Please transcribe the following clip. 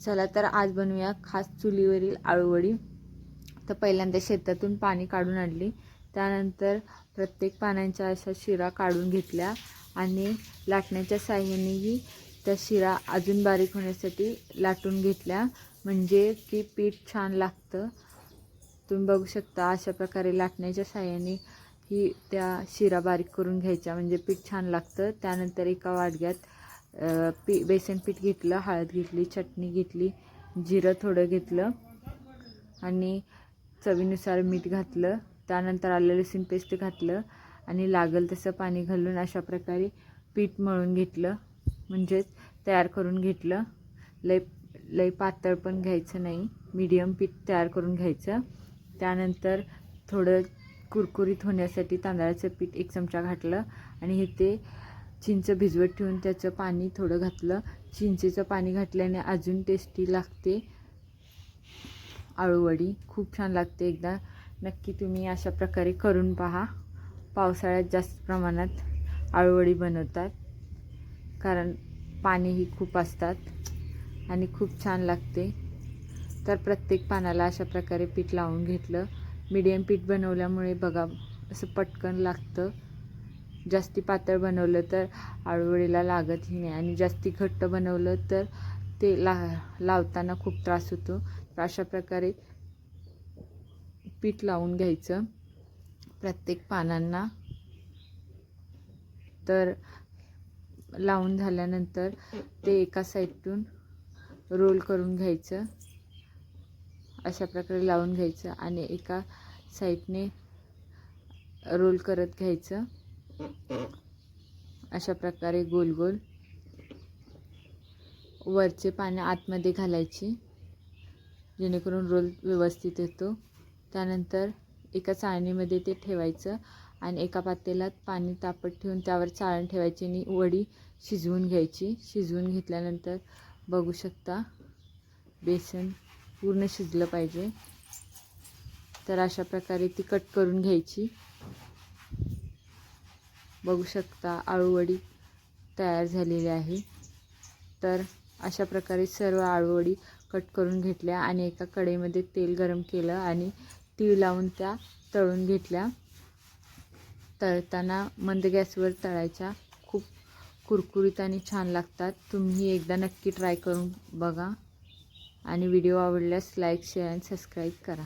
चला तर आज बनवूया खास चुलीवरील आळूवडी. तर पहिल्यांदा शेतातून पाणी काढून आणली. त्यानंतर प्रत्येक पाण्याच्या अशा शिरा काढून घेतल्या आणि लाटण्याच्या साह्यानेही त्या शिरा अजून बारीक होण्यासाठी लाटून घेतल्या. म्हणजे की पीठ छान लागतं. तुम्ही बघू शकता अशा प्रकारे लाटण्याच्या साह्याने ही त्या शिरा बारीक करून घ्यायच्या. म्हणजे पीठ छान लागतं. त्यानंतर एका वाडग्यात पी बेसन पीठ घेतलं हळद घेतली चटणी घेतली जिरं थोडं घेतलं आणि चवीनुसार मीठ घातलं. त्यानंतर आलं लसूण पेस्ट घातलं आणि लागल तसं पाणी घालून अशा प्रकारे पीठ मळून घेतलं. म्हणजेच तयार करून घेतलं. लय लय पातळ पण घ्यायचं नाही. मीडियम पीठ तयार करून घ्यायचं. त्यानंतर थोडं कुरकुरीत होण्यासाठी तांदळाचं पीठ एक चमचा घातलं आणि हे ते चिंच भिजवत ठेवून त्याचं पाणी थोडं घातलं. चिंचेचं पाणी घातल्याने अजून टेस्टी लागते. आळूवडी खूप छान लागते एकदा. नक्की तुम्ही अशा प्रकारे करून पहा. पावसाळ्यात जास्त प्रमाणात आळूवडी बनवतात. कारण पाणीही खूप असतात आणि खूप छान लागते. तर प्रत्येक पानाला अशा प्रकारे पीठ लावून घेतलं. मीडियम पीठ बनवल्यामुळे बघा असं पटकन लागतं. जास्ती पातळ बनवलं तर आळूवडीला लागतही नाही. आणि जास्ती घट्ट बनवलं तर ते ला लावताना खूप त्रास होतो. तर अशा प्रकारे पीठ लावून घ्यायचं. प्रत्येक पानांना. तर लावून झाल्यानंतर ते एका साईडतून रोल करून घ्यायचं. अशा प्रकारे लावून घ्यायचं आणि एका साईडने रोल करत घ्यायचं. अशा प्रकारे गोल गोल वरचे पाने आतमध्ये घालायची. जेणेकरून रोल व्यवस्थित येतो. त्यानंतर एका चाळणीमध्ये ते ठेवायचं आणि एका पातेल्यात पाणी तापत ठेवून त्यावर चाळण ठेवायची आणि वडी शिजवून घ्यायची. शिजवून घेतल्यानंतर बघू शकता बेसन पूर्ण शिजलं पाहिजे. तर अशा प्रकारे ती कट करून घ्यायची. बघू शकता आळूवडी तयार झालेली आहे. तर अशा प्रकारे सर्व आळूवडी कट करून घेतल्या आणि एका कढईमध्ये तेल गरम केलं आणि तीळ लावून त्या तळून घेतल्या. तळताना मंद गॅसवर तळायच्या खूप कुरकुरीत आणि छान लागतात. तुम्ही एकदा नक्की ट्राय करून बघा आणि व्हिडिओ आवडल्यास लाईक शेअर आणि सबस्क्राईब करा.